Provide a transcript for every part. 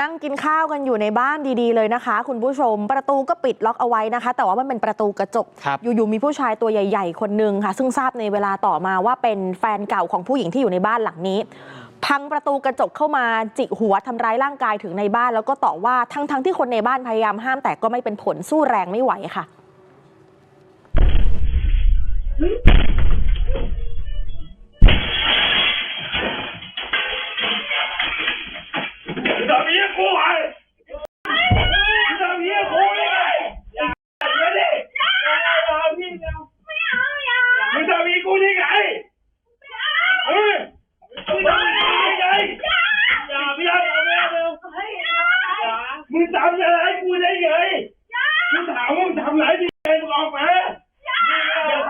นั่งกินข้าวกันอยู่ในบ้านดีๆเลยนะคะ คุณผู้ชมประตูก็ปิดล็อกเอาไว้นะคะ แต่ว่ามันเป็นประตูกระจกครับอยู่ๆมีผู้ชายตัวใหญ่ ๆ คนหนึ่งค่ะ ซึ่งทราบในเวลาต่อมาว่าเป็นแฟนเก่าของผู้หญิงที่อยู่ในบ้านหลังนี้ พังประตูกระจกเข้ามาจิกหัวทำร้ายร่างกายถึงในบ้าน แล้วก็ต่อว่าทั้งๆที่คนในบ้านพยายามห้ามแต่ก็ไม่เป็นผลสู้แรงไม่ไหวค่ะ มึงจะมีกูได้ไงเฮ้ยมึงจะมีกูได้ไงอย่าพี่อย่าไม่เอามึงทำอะไรกูได้ไงมึงถามว่ามึงทำอะไรที่ไงมึงออกมาอย่าทำ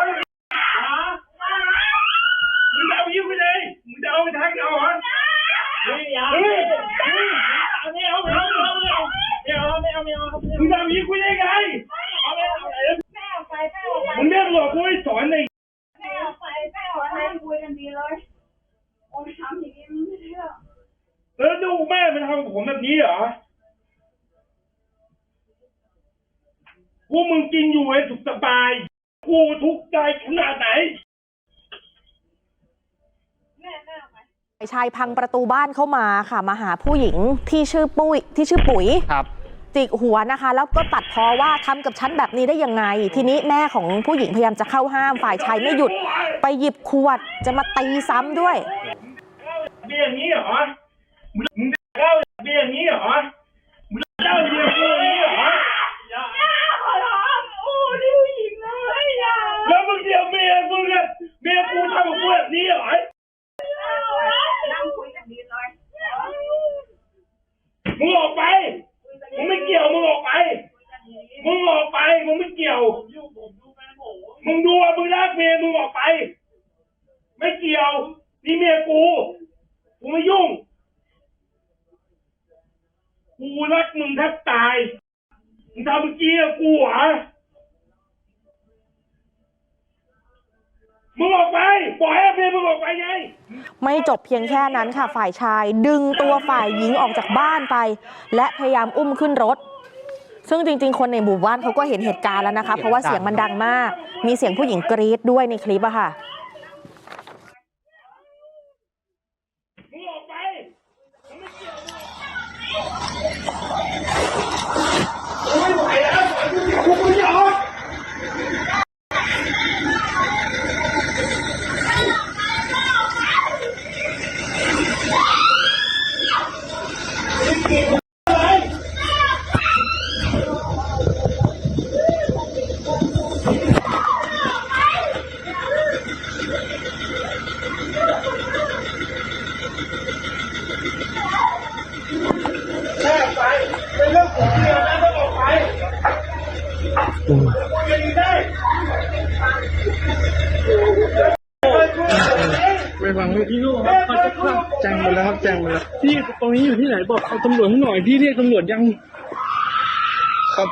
มึงจะเอายิ้มไปเลยมึงจะเอาไปทางเอาเหรอ เฮ้ยเฮ้ยไม่เอาไม่เอาไม่เอาไม่เอาไม่เอาไม่เอาไม่เอามึงทำอย่างนี้กูได้ไงเอาไม่เอาอะไรมึงเรียกหลอกกูให้สอนเลยแล้วดูแม่มันทำกับผมแบบนี้เหรอ กูมึงกินอยู่ให้สุขสบาย กูทุกข์ใจขนาดไหน ชายพังประตูบ้านเข้ามาค่ะ มาหาผู้หญิงที่ชื่อปุ้ยที่ชื่อปุ๋ย ครับ จิกหัวนะคะ แล้วก็ตัดพอว่าทำกับฉันแบบนี้ได้ยังไง ทีนี้แม่ของผู้หญิงพยายามจะเข้าห้ามฝ่ายชายไม่หยุด ไปหยิบขวดจะมาตีซ้ำด้วย เบี้ยอย่างนี้เหรอ มึงมึงเล่าเบี้ยอย่างนี้เหรอ มึงเล่าเบี้ยกูอย่างนี้เหรอ แล้วมึงเดียวเมียมึงอะเมียกูทำกับกูแบบนี้เหรอ มึงออกไป มึงไม่เกี่ยว มึงออกไป มึงออกไป มึงไม่เกี่ยว มึงดูว่ามึงรักเมียมึงออกไป ไม่เกี่ยว นี่เมียกูกูไม่ยุ่ง กูรักมึงแทบตาย มึงทำเมื่อกี้กับกูเหรอมึงออกไปปล่อยให้เมียมึงออกไปไง ไม่จบเพียงแค่นั้นค่ะ ฝ่ายชายดึงตัวฝ่ายหญิงออกจากบ้านไป และพยายามอุ้มขึ้นรถ ซึ่งจริง ๆ คนในหมู่บ้านเขาก็เห็นเหตุการณ์แล้วนะคะ เพราะว่าเสียงมันดังมาก มีเสียงผู้หญิงกรี๊ดด้วยในคลิปอะค่ะ ไม่ฟังเลยพี่ลูกครับเขาจะฆ่าแจ้งหมดแล้วครับแจ้งหมดแล้วพี่ตรงนี้อยู่ที่ไหนบอกเอาตำรวจให้หน่อยพี่เรียกตำรวจยัง ครับ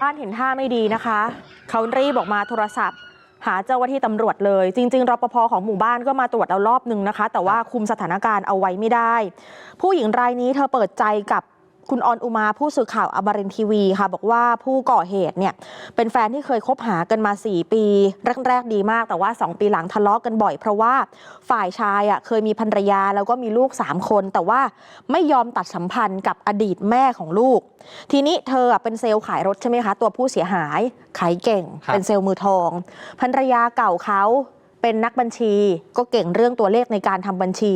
บ้านเห็นท่าไม่ดีนะคะ เขารีบออกมาโทรศัพท์ หาเจ้าหน้าที่ตำรวจเลย จริงๆรปภของหมู่บ้านก็มาตรวจเอารอบหนึ่งนะคะ แต่ว่าคุมสถานการณ์เอาไว้ไม่ได้ ผู้หญิงรายนี้เธอเปิดใจกับ คุณออนอุมาผู้สื่อข่าวอบรินทร์ทีวีค่ะบอกว่าผู้ก่อเหตุเนี่ยเป็นแฟนที่เคยคบหากันมา 4 ปี แรกๆดีมากแต่ว่า 2 ปีหลังทะเลาะกันบ่อย เพราะว่าฝ่ายชายอะเคยมีภรรยาแล้วก็มีลูก 3 คน แต่ว่าไม่ยอมตัดสัมพันธ์กับอดีตแม่ของลูก ทีนี้เธออะเป็นเซลล์ขายรถใช่ไหมคะ ตัวผู้เสียหายขายเก่งครับเป็นเซลล์มือทองภรรยาเก่าเขา เป็นนักบัญชี ก็เก่งเรื่องตัวเลขในการทำบัญชี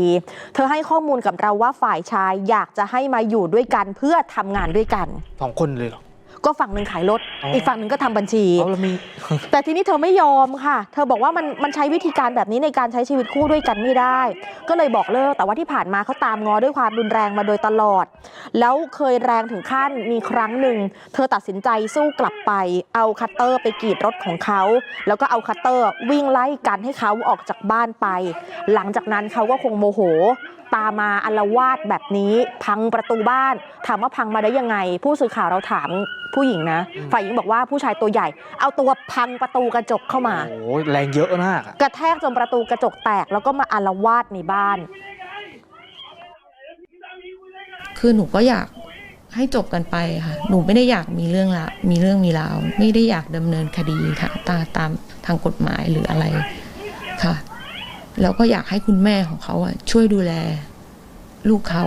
เธอให้ข้อมูลกับเราว่าฝ่ายชายอยากจะให้มาอยู่ด้วยกันเพื่อทำงานด้วยกันสองคนเลยเหรอ ก็ฝั่งหนึ่งขายรถอ๋ออีอีกฝั่งหนึ่งก็ทำบัญชีเอาแล้วมีแต่ทีนี้เธอไม่ยอมค่ะ เธอบอกว่ามันมันใช้วิธีการแบบนี้ในการใช้ชีวิตคู่ด้วยกันไม่ได้ ก็เลยบอกเลิก แต่ว่าที่ผ่านมาเขาตามงอด้วยความรุนแรงมาโดยตลอด แล้วเคยแรงถึงขั้นมีครั้งหนึ่ง เธอตัดสินใจสู้กลับไป เอาคัตเตอร์ไปกรีดรถของเขา แล้วก็เอาคัตเตอร์วิ่งไล่กันให้เขาออกจากบ้านไป หลังจากนั้นเขาก็คงโมโห ตามมาอลวาดแบบนี้พังประตูบ้าน ถามว่าพังมาได้ยังไง ผู้สื่อข่าวเราถามผู้หญิงนะ ฝ่ายหญิงบอกว่าผู้ชายตัวใหญ่ เอาตัวพังประตูกระจกเข้ามาโอ้โหแรงเยอะมากอะกระแทกจนประตูกระจกแตกแล้วก็มาอารวาดในบ้าน คือหนูก็อยากให้จบกันไปค่ะ หนูไม่ได้อยากมีเรื่องละมีเรื่องมีราว ไม่ได้อยากดำเนินคดีค่ะตาตามทางกฎหมายหรืออะไรค่ะ แล้วก็อยากให้คุณแม่ของเขาอะ ช่วยดูแล ลูกเขา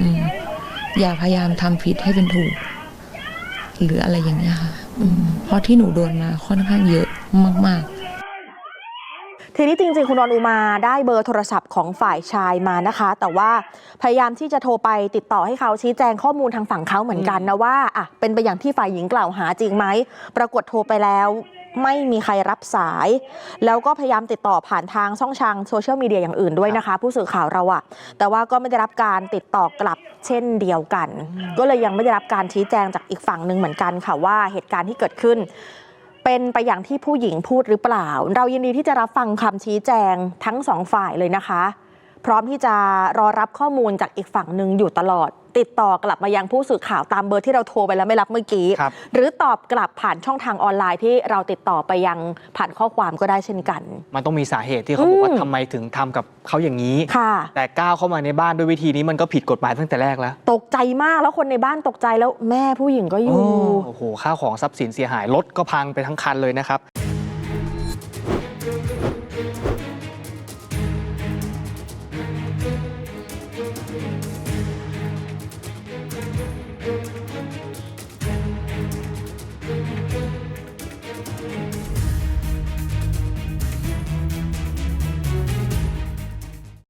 อืมอย่าพยายามทำผิดให้เป็นถูก หรืออะไรอย่างเงี้ยค่ะเพราะที่หนูโดนมาค่อนข้างเยอะมาก ๆทีนี้จริง ๆ คุณออนอุมาได้เบอร์โทรศัพท์ของฝ่ายชายมานะคะ แต่ว่าพยายามที่จะโทรไปติดต่อให้เขาชี้แจงข้อมูลทางฝั่งเขาเหมือนกันนะว่าอะเป็นไปอย่างที่ฝ่ายหญิงกล่าวหาจริงไหมปรากฏโทรไปแล้ว ไม่มีใครรับสาย แล้วก็พยายามติดต่อผ่านทางช่องทางโซเชียลมีเดียอย่างอื่นด้วยนะคะ ผู้สื่อข่าวเราอะแต่ว่าก็ไม่ได้รับการติดต่อกลับเช่นเดียวกัน ก็เลยยังไม่ได้รับการชี้แจงจากอีกฝั่งหนึ่งเหมือนกันค่ะว่าเหตุการณ์ที่เกิดขึ้นเป็นไปอย่างที่ผู้หญิงพูดหรือเปล่า เรายินดีที่จะรับฟังคำชี้แจงทั้งสองฝ่ายเลยนะคะ พร้อมที่จะรอรับข้อมูลจากอีกฝั่งหนึ่งอยู่ตลอด ติดต่อกลับมายังผู้สื่อข่าวตามเบอร์ที่เราโทรไปแล้วไม่รับเมื่อกี้ ครับหรือตอบกลับผ่านช่องทางออนไลน์ที่เราติดต่อไปยังผ่านข้อความก็ได้เช่นกัน มันต้องมีสาเหตุที่เขาบอกว่าอืม ทำไมถึงทำกับเขาอย่างนี้ ค่ะ แต่ก้าวเข้ามาในบ้านด้วยวิธีนี้มันก็ผิดกฎหมายตั้งแต่แรกแล้วตกใจมากแล้วคนในบ้านตกใจแล้วแม่ผู้หญิงก็อยู่ โอ้โหข้าวของทรัพย์สินเสียหายรถก็พังไปทั้งคันเลยนะครับ